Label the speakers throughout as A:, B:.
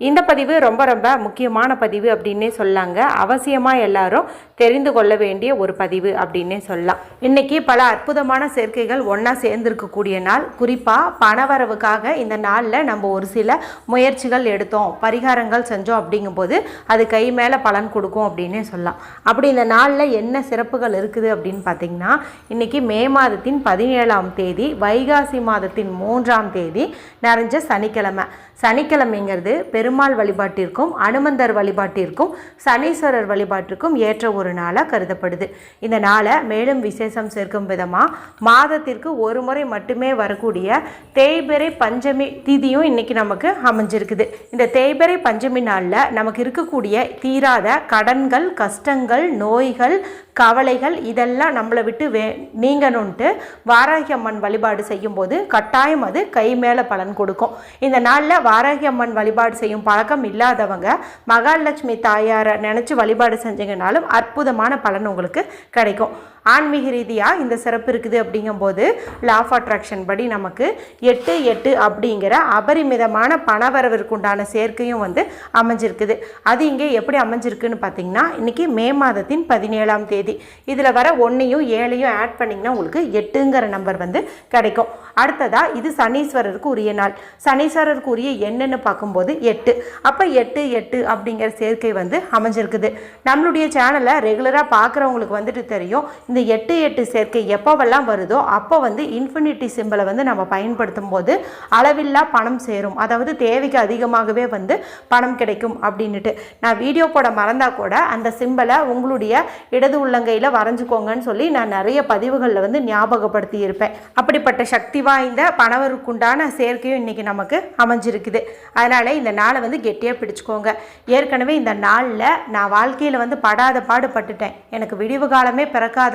A: இந்த பதிவு ரொம்ப ரொம்ப முக்கியமான பதிவு அப்படின்னே சொல்லாங்க. அவசியமாக எல்லாரும் தெரிந்து கொள்ள வேண்டிய ஒரு பதிவு அப்படின்னே சொல்லலாம். இன்றைக்கி பல அற்புதமான சேர்க்கைகள் ஒன்றா சேர்ந்துருக்கக்கூடிய நாள். குறிப்பாக பணவரவுக்காக இந்த நாளில் நம்ம ஒரு சில முயற்சிகள் எடுத்தோம். பரிகாரங்கள் செஞ்சோம் அப்படிங்கும்போது அது கை மேலே பலன் கொடுக்கும் அப்படின்னே சொல்லலாம். அப்படி இந்த நாளில் என்ன சிறப்புகள் இருக்குது அப்படின்னு பார்த்தீங்கன்னா இன்றைக்கி மே மாதத்தின் பதினேழாம் தேதி வைகாசி மாதத்தின் மூன்றாம் தேதி நிறைஞ்ச சனிக்கிழமை. சனிக்கிழமைங்கிறது பெருமாள் வழிபாட்டிற்கும் அனுமந்தர் வழிபாட்டிற்கும் சனீஸ்வரர் வழிபாட்டிற்கும் ஏற்ற ஒரு நாளாக கருதப்படுது. இந்த நாளை மேலும் விசேஷம் சேர்க்கும் விதமாக மாதத்திற்கு ஒரு முறை மட்டுமே வரக்கூடிய தேய்பிறை பஞ்சமி திதியும் இன்றைக்கி நமக்கு அமைஞ்சிருக்குது. இந்த தேய்பிறை பஞ்சமி நாளில் நமக்கு இருக்கக்கூடிய தீராத கடன்கள் கஷ்டங்கள் நோய்கள் கவலைகள் இதெல்லாம் நம்மளை விட்டு வே நீங்கணுன்ட்டு வாராகி அம்மன் வழிபாடு செய்யும்போது கட்டாயம் அது கை மேலே பலன் கொடுக்கும். இந்த நாளில் வாராகி அம்மன் வழிபாடு செய்யும் பழக்கம் இல்லாதவங்க மகாலட்சுமி தாயாரை நினச்சி வழிபாடு செஞ்சீங்கனாலும் அற்புதமான பலன் உங்களுக்கு கிடைக்கும். ஆன்மீக ரீதியாக இந்த சிறப்பு இருக்குது அப்படிங்கும்போது லா ஆஃப் அட்ராக்ஷன் படி நமக்கு எட்டு எட்டு அப்படிங்கிற அபரிமிதமான பணவரவிற்கு உண்டான சேர்க்கையும் வந்து அமைஞ்சிருக்குது. அது இங்கே எப்படி அமைஞ்சிருக்குன்னு பார்த்தீங்கன்னா இன்றைக்கி மே மாதத்தின் பதினேழாம் தேதி. இதில் வர ஒன்றையும் ஏழையும் ஆட் பண்ணிங்கன்னா உங்களுக்கு எட்டுங்கிற நம்பர் வந்து கிடைக்கும். அடுத்ததாக இது சனீஸ்வரருக்கு உரிய நாள். சனீஸ்வரருக்கு உரிய என்னென்னு பார்க்கும்போது எட்டு. அப்போ எட்டு எட்டு அப்படிங்கிற சேர்க்கை வந்து அமைஞ்சிருக்குது. நம்மளுடைய சேனலை ரெகுலராக பார்க்குறவங்களுக்கு வந்துட்டு தெரியும் இந்த எட்டு எட்டு சேர்க்கை எப்போவெல்லாம் வருதோ அப்போ வந்து இன்ஃபினிட்டி சிம்பிளை வந்து நம்ம பயன்படுத்தும் போது அளவில்லா பணம் சேரும். அதாவது தேவைக்கு அதிகமாகவே வந்து பணம் கிடைக்கும் அப்படின்னுட்டு. நான் வீடியோ போட மறந்தால் கூட அந்த சிம்பிளை உங்களுடைய இடது உள்ளங்கையில் வரைஞ்சிக்கோங்கன்னு சொல்லி நான் நிறைய பதிவுகளில் வந்து ஞாபகப்படுத்தி இருப்பேன் அப்படிப்பட்ட சக்தி வாய்ந்த பணவருக்குண்டான சேர்க்கையும் இன்னைக்கு நமக்கு அமைஞ்சிருக்குது. அதனால் இந்த நாளை வந்து கெட்டியாக பிடிச்சிக்கோங்க. ஏற்கனவே இந்த நாளில் நான் வாழ்க்கையில் வந்து படாத பாடுபட்டுட்டேன். எனக்கு விடிவு காலமே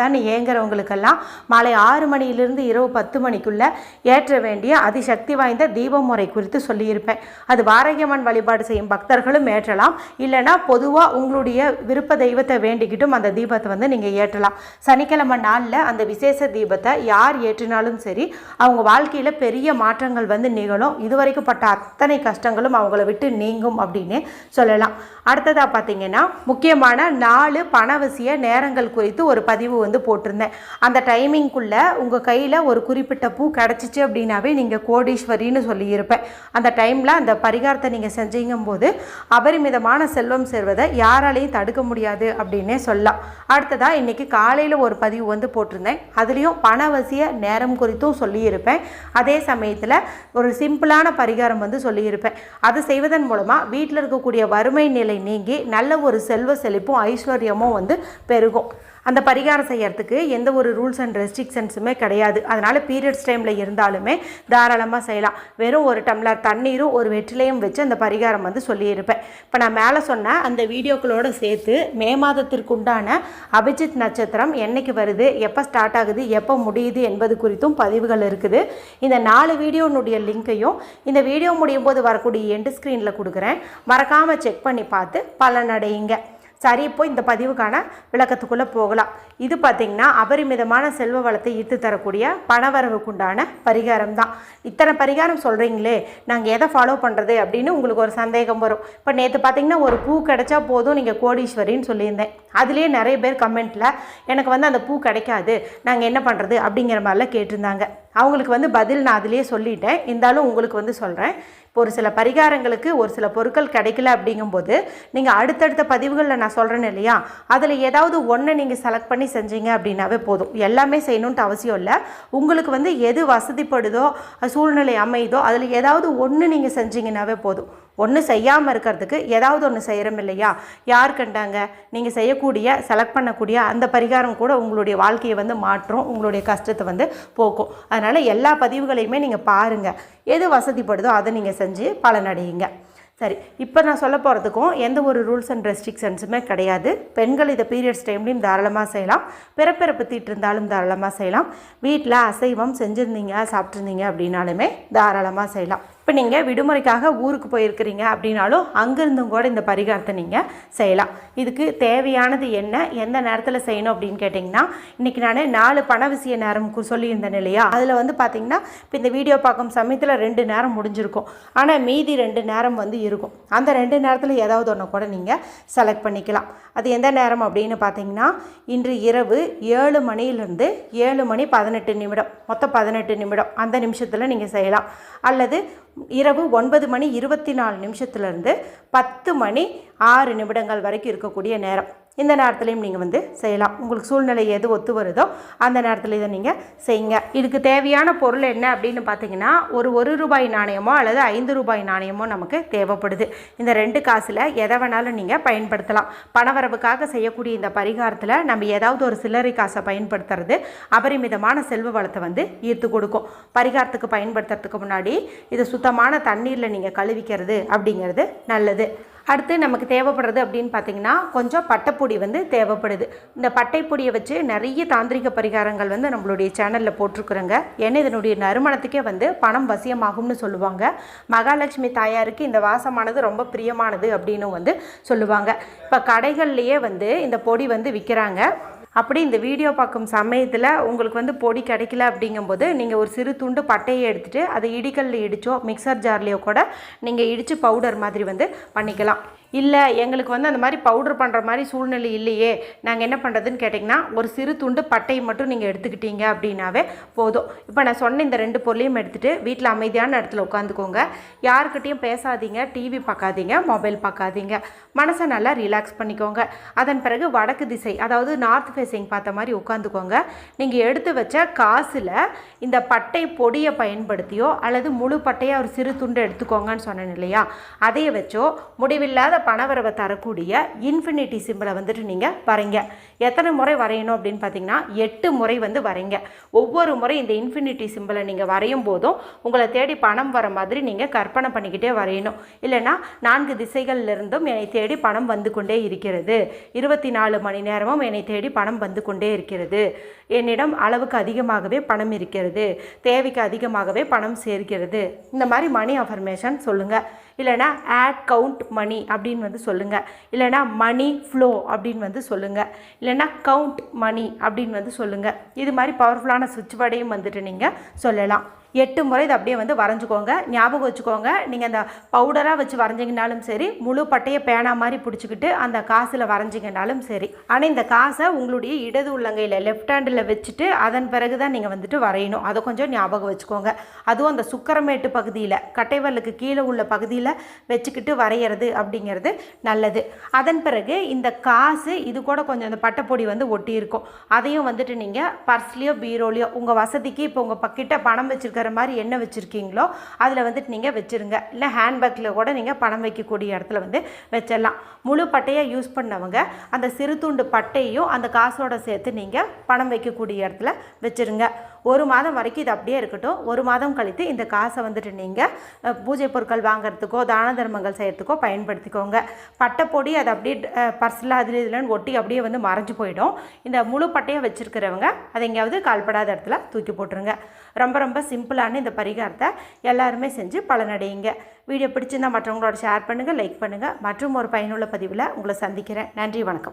A: பிறக்காதான்னு ஏங்குறவங்களுக்கெல்லாம் மாலை ஆறு மணியிலிருந்து இரவு பத்து மணிக்குள்ள ஏற்ற வேண்டிய அதிசக்தி வாய்ந்த தீப முறை குறித்து சொல்லியிருப்பேன். அது வாரகியம்மன் வழிபாடு செய்யும் பக்தர்களும் ஏற்றலாம். இல்லைன்னா பொதுவாக உங்களுடைய விருப்ப தெய்வத்தை வேண்டிக்கிட்டும் அந்த தீபத்தை வந்து நீங்கள் ஏற்றலாம். சனிக்கிழமை நாளில் அந்த விசேஷ தீபத்தை யார் ஏற்றினாலும் சரி அவங்க வாழ்க்கையில் பெரிய மாற்றங்கள் வந்து நிகழும். இதுவரைக்கும் பட்ட அத்தனை கஷ்டங்களும் அவங்கள விட்டு நீங்கும் அப்படின்னு சொல்லலாம். அடுத்ததாக பார்த்தீங்கன்னா முக்கியமான நாலு பணவசிய நேரங்கள் குறித்து ஒரு பதிவு வந்து போட்டிருந்தேன். அந்த டைமிங்குள்ளே உங்கள் கையில் ஒரு குறிப்பிட்ட பூ கிடச்சிச்சு அப்படின்னாவே நீங்கள் கோடீஸ்வரின்னு சொல்லியிருப்பேன். அந்த டைமில் அந்த பரிகாரத்தை நீங்கள் செஞ்சீங்கும் போது அபரிமிதமான செல்வம் சேர்வதை யாராலையும் தடுக்க முடியாது அப்படின்னே சொல்லலாம். அடுத்ததாக இன்றைக்கி காலையில் ஒரு பதிவு வந்து போட்டிருந்தேன். அதுலேயும் பணவசிய நேரம் குறித்தும் சொல்லியிருப்பேன். அதே சமயத்தில் ஒரு சிம்பிளான பரிகாரம் வந்து சொல்லியிருப்பேன். அது செய்வதன் மூலமாக வீட்டில் இருக்கக்கூடிய வறுமை நிலை நீங்கி நல்ல ஒரு செல்வ செழிப்பும் ஐஸ்வர்யமும் வந்து பெருகும். அந்த பரிகாரம் செய்யறதுக்கு எந்த ஒரு ரூல்ஸ் அண்ட் ரெஸ்ட்ரிக்ஷன்ஸுமே கிடையாது. அதனால் பீரியட்ஸ் டைமில் இருந்தாலுமே தாராளமாக செய்யலாம். வெறும் ஒரு டம்ளர் தண்ணீரும் ஒரு வெற்றிலையும் வச்சு அந்த பரிகாரம் வந்து சொல்லியிருப்பேன். இப்போ நான் மேலே சொன்ன அந்த வீடியோக்களோடு சேர்த்து மே மாதத்திற்குண்டான அபிஜித் நட்சத்திரம் என்னைக்கு வருது எப்போ ஸ்டார்ட் ஆகுது எப்போ முடியுது என்பது குறித்தும் பதிவுகள் இருக்குது. இந்த நாலு வீடியோனுடைய லிங்க்கையும் இந்த வீடியோ முடியும் போது வரக்கூடிய எண்டு ஸ்க்ரீனில் கொடுக்குறேன். மறக்காமல் செக் பண்ணி பார்த்து பலனடையுங்க. சரி இப்போ இந்த பதிவுக்கான விளக்கத்துக்குள்ளே போகலாம். இது பார்த்திங்கன்னா அபரிமிதமான செல்வ வளத்தை ஈர்த்து தரக்கூடிய பணவரவுக்குண்டான பரிகாரம் தான் இத்தனை பரிகாரம் சொல்கிறீங்களே நாங்கள் எதை ஃபாலோ பண்ணுறது அப்படின்னு உங்களுக்கு ஒரு சந்தேகம் வரும். இப்போ நேற்று பார்த்தீங்கன்னா ஒரு பூ கிடைச்சா போதும் நீங்கள் கோடீஸ்வரின்னு சொல்லியிருந்தேன். அதுலேயே நிறைய பேர் கமெண்ட்டில் எனக்கு வந்து அந்த பூ கிடைக்காது நாங்கள் என்ன பண்ணுறது அப்படிங்கிற மாதிரிலாம் கேட்டிருந்தாங்க. அவங்களுக்கு வந்து பதில் நான் அதிலே சொல்லிட்டேன். இருந்தாலும் உங்களுக்கு வந்து சொல்கிறேன் இப்போ ஒரு சில பரிகாரங்களுக்கு ஒரு சில பொருட்கள் கிடைக்கல அப்படிங்கும்போது நீங்கள் அடுத்தடுத்த பதிவுகளில் நான் சொல்கிறேன்னு இல்லையா? அதில் ஏதாவது ஒன்றை நீங்கள் செலக்ட் பண்ணி செஞ்சீங்க அப்படின்னாவே போதும். எல்லாமே செய்யணுன்ட்டு அவசியம் இல்லை. உங்களுக்கு வந்து எது வசதிப்படுதோ சூழ்நிலை அமையுதோ அதில் ஏதாவது ஒன்று நீங்கள் செஞ்சீங்கன்னாவே போதும். ஒன்று செய்யாமல் இருக்கிறதுக்கு ஏதாவது ஒன்று செய்கிறோம் இல்லையா? யார் கண்டாங்க? நீங்கள் செய்யக்கூடிய செலக்ட் பண்ணக்கூடிய அந்த பரிகாரம் கூட உங்களுடைய வாழ்க்கையை வந்து மாற்றும் உங்களுடைய கஷ்டத்தை வந்து போக்கும். அதனால் எல்லா பதிவுகளையுமே நீங்கள் பாருங்கள் எது வசதிப்படுதோ அதை நீங்கள் செஞ்சு பலனடையுங்க. சரி இப்போ நான் சொல்ல போகிறதுக்கும் எந்த ஒரு ரூல்ஸ் அண்ட் ரெஸ்ட்ரிக்ஷன்ஸுமே கிடையாது. பெண்கள் இதை பீரியட்ஸ் டைம்லையும் தாராளமாக செய்யலாம். பிறப்பிறப்பு தீட்டு இருந்தாலும் தாராளமாக செய்யலாம். வீட்டில் அசைவம் செஞ்சுருந்தீங்க சாப்பிட்ருந்தீங்க அப்படின்னாலுமே தாராளமாக செய்யலாம். இப்போ நீங்கள் விடுமுறைக்காக ஊருக்கு போயிருக்கிறீங்க அப்படின்னாலும் அங்கேருந்தும் கூட இந்த பரிகாரத்தை நீங்கள் செய்யலாம். இதுக்கு தேவையானது என்ன? எந்த நேரத்தில் செய்யணும் அப்படின்னு கேட்டிங்கன்னா இன்றைக்கி நான் நாலு பண விஷய நேரம் சொல்லியிருந்தேன் இல்லையா? அதில் வந்து பார்த்தீங்கன்னா இப்போ இந்த வீடியோ பார்க்கும் சமயத்தில் ரெண்டு நேரம் முடிஞ்சிருக்கும். ஆனால் மீதி ரெண்டு நேரம் வந்து இருக்கும். அந்த ரெண்டு நேரத்தில் ஏதாவது ஒன்று கூட நீங்கள் செலக்ட் பண்ணிக்கலாம். அது எந்த நேரம் அப்படின்னு பார்த்தீங்கன்னா இன்று இரவு ஏழு மணியிலிருந்து ஏழு மணி பதினெட்டு நிமிடம். மொத்தம் பதினெட்டு நிமிடம். அந்த நிமிஷத்தில் நீங்கள் செய்யலாம். அல்லது இரவு ஒன்பது மணி இருபத்தி நாலு நிமிஷத்துலேருந்து பத்து மணி ஆறு நிமிடங்கள் வரைக்கும் இருக்கக்கூடிய நேரம். இந்த நேரத்துலையும் நீங்கள் வந்து செய்யலாம். உங்களுக்கு சூழ்நிலை எது ஒத்து வருதோ அந்த நேரத்தில் இதை நீங்கள் செய்யுங்க. இதுக்கு தேவையான பொருள் என்ன அப்படின்னு பார்த்தீங்கன்னா ஒரு ஒரு ரூபாய் நாணயமோ அல்லது ஐந்து ரூபாய் நாணயமோ நமக்கு தேவைப்படுது. இந்த ரெண்டு காசில் எதை வேணாலும் நீங்கள் பயன்படுத்தலாம். பணவரவுக்காக செய்யக்கூடிய இந்த பரிகாரத்தில் நம்ம ஏதாவது ஒரு சில்லறை காசை பயன்படுத்துறது அபரிமிதமான செல்வ வளத்தை வந்து ஈர்த்து கொடுக்கும். பரிகாரத்துக்கு பயன்படுத்துறதுக்கு முன்னாடி இதை சுத்தமான தண்ணீரில் நீங்கள் கழுவிக்கிறது அப்படிங்கிறது நல்லது. அடுத்து நமக்கு தேவைப்படுறது அப்படின்னு பார்த்தீங்கன்னா கொஞ்சம் பட்டைப்பொடி வந்து தேவைப்படுது. இந்த பட்டைப்பொடியை வச்சு நிறைய தாந்திரிக பரிகாரங்கள் வந்து நம்மளுடைய சேனலில் போட்டிருக்குறோங்க. ஏன்னா இதனுடைய நறுமணத்துக்கே வந்து பணம் வசியமாகும்னு சொல்லுவாங்க. மகாலட்சுமி தாயாருக்கு இந்த வாசமானது ரொம்ப பிரியமானது அப்படின்னு வந்து சொல்லுவாங்க. இப்போ கடைகள்லேயே வந்து இந்த பொடி வந்து விற்கிறாங்க அப்படி இந்த வீடியோ பார்க்கும் சமயத்தில் உங்களுக்கு வந்து பொடி கிடைக்கல அப்படிங்கும்போது நீங்கள் ஒரு சிறு துண்டு பட்டையை எடுத்துகிட்டு அதை இடிக்கல்ல இடித்தோ மிக்சர் ஜார்லேயோ கூட நீங்கள் இடித்து பவுடர் மாதிரி வந்து பண்ணிக்கலாம். இல்லை எங்களுக்கு வந்து அந்த மாதிரி பவுடர் பண்ணுற மாதிரி சூழ்நிலை இல்லையே. நாங்கள் என்ன பண்ணுறதுன்னு கேட்டிங்கன்னா ஒரு சிறு துண்டு பட்டையை மட்டும் நீங்கள் எடுத்துக்கிட்டீங்க அப்படின்னாவே போதும். இப்போ நான் சொன்ன இந்த ரெண்டு பொருளையும் எடுத்துகிட்டு வீட்டில் அமைதியான இடத்துல உட்காந்துக்கோங்க. யாருக்கிட்டேயும் பேசாதீங்க டிவி பார்க்காதீங்க மொபைல் பார்க்காதீங்க. மனசை நல்லா ரிலாக்ஸ் பண்ணிக்கோங்க. அதன் பிறகு வடக்கு திசை அதாவது நார்த் ஃபேஸிங் பார்த்த மாதிரி உட்காந்துக்கோங்க. நீங்கள் எடுத்து வச்ச காசில் இந்த பட்டை பொடியை பயன்படுத்தியோ அல்லது முழு பட்டையை ஒரு சிறு துண்டு எடுத்துக்கோங்கன்னு சொன்னேன் இல்லையா? அதையை வச்சோ முடிவில்லாத பணவரவை தரக்கூடிய இன்ஃபினிட்டி சிம்பிளை வந்துட்டு நீங்கள் வரைங்க. எத்தனை முறை வரையணும் அப்படின்னு பார்த்தீங்கன்னா எட்டு முறை வந்து வரைங்க. ஒவ்வொரு முறை இந்த இன்ஃபினிட்டி சிம்பிளை நீங்கள் வரையும் போதும் உங்களை தேடி பணம் வர மாதிரி நீங்கள் கற்பனை பண்ணிக்கிட்டே வரையணும். இல்லைன்னா நான்கு திசைகளிலிருந்தும் என்னை தேடி பணம் வந்து கொண்டே இருக்கிறது. இருபத்தி நாலு மணி நேரமும் என்னை தேடி பணம் வந்து கொண்டே இருக்கிறது. என்னிடம் அளவுக்கு அதிகமாகவே பணம் இருக்கிறது. தேவைக்கு அதிகமாகவே பணம் சேர்க்கிறது. இந்த மாதிரி மணி அஃபர்மேஷன் சொல்லுங்கள் இல்லைனா ஆட் கவுண்ட் மணி அப்படி அப்படின்னு வந்து சொல்லுங்கள் இல்லைனா மணி ஃப்ளோ அப்படின்னு வந்து சொல்லுங்கள் இல்லைனா கவுண்ட் மணி அப்படின்னு வந்து சொல்லுங்கள் இது மாதிரி பவர்ஃபுல்லான சுவிட்ச் வேர்டையும் வந்துட்டு நீங்கள் சொல்லலாம். எட்டு முறை இதை அப்படியே வந்து வரைஞ்சிக்கோங்க. ஞாபகம் வச்சுக்கோங்க. நீங்கள் அந்த பவுடராக வச்சு வரைஞ்சிங்கனாலும் சரி முழு பட்டையை பேனா மாதிரி பிடிச்சிக்கிட்டு அந்த காசில் வரைஞ்சிங்கனாலும் சரி ஆனால் இந்த காசை உங்களுடைய இடது உள்ளங்கையில் லெஃப்ட் ஹேண்டில் வச்சுட்டு அதன் பிறகு தான் நீங்கள் வந்துட்டு வரையணும். அதை கொஞ்சம் ஞாபகம் வச்சுக்கோங்க. அதுவும் அந்த சுக்கரமேட்டு பகுதியில் கட்டைவல்லுக்கு கீழே உள்ள பகுதியில் வச்சுக்கிட்டு வரைகிறது அப்படிங்கிறது நல்லது. அதன் பிறகு இந்த காசு இது கூட கொஞ்சம் அந்த பட்டைப்பொடி வந்து ஒட்டி இருக்கும் அதையும் வந்துட்டு நீங்கள் பர்ஸ்லேயோ பீரோலையோ உங்கள் வசதிக்கு இப்போ உங்கள் பக்கிட்ட பணம் வச்சுருக்கிற மாதிரி என்ன வச்சுருக்கீங்களோ அதில் வந்துட்டு நீங்கள் வச்சுருங்க. இல்லை ஹேண்ட்பேக்கில் கூட நீங்கள் பணம் வைக்கக்கூடிய இடத்துல வந்து வச்சிடலாம். முழு பட்டையாக யூஸ் பண்ணவங்க அந்த சிறு துண்டு பட்டையும் அந்த காசோட சேர்த்து நீங்கள் பணம் வைக்கக்கூடிய இடத்துல வச்சுருங்க. ஒரு மாதம் வரைக்கும் இது அப்படியே இருக்கட்டும். ஒரு மாதம் கழித்து இந்த காசை வந்துட்டு நீங்கள் பூஜை பொருட்கள் வாங்குறதுக்கோ தான தர்மங்கள் செய்கிறதுக்கோ பயன்படுத்திக்கோங்க. பட்டைப்பொடி அது அப்படியே பர்ஸில் அதில் இதுலன்னு ஒட்டி அப்படியே வந்து மறைஞ்சு போயிடும். இந்த முழு பட்டையை வச்சுருக்கிறவங்க அதை எங்கேயாவது கால்படாத இடத்துல தூக்கி போட்டுருங்க. ரொம்ப ரொம்ப சிம்பிளான இந்த பரிகாரத்தை எல்லாருமே செஞ்சு பலனடையுங்க. வீடியோ பிடிச்சிருந்தா மற்றவங்களோட ஷேர் பண்ணுங்கள் லைக் பண்ணுங்கள் மற்றும் ஒரு பயனுள்ள பதிவில் உங்களை சந்திக்கிறேன். நன்றி வணக்கம்.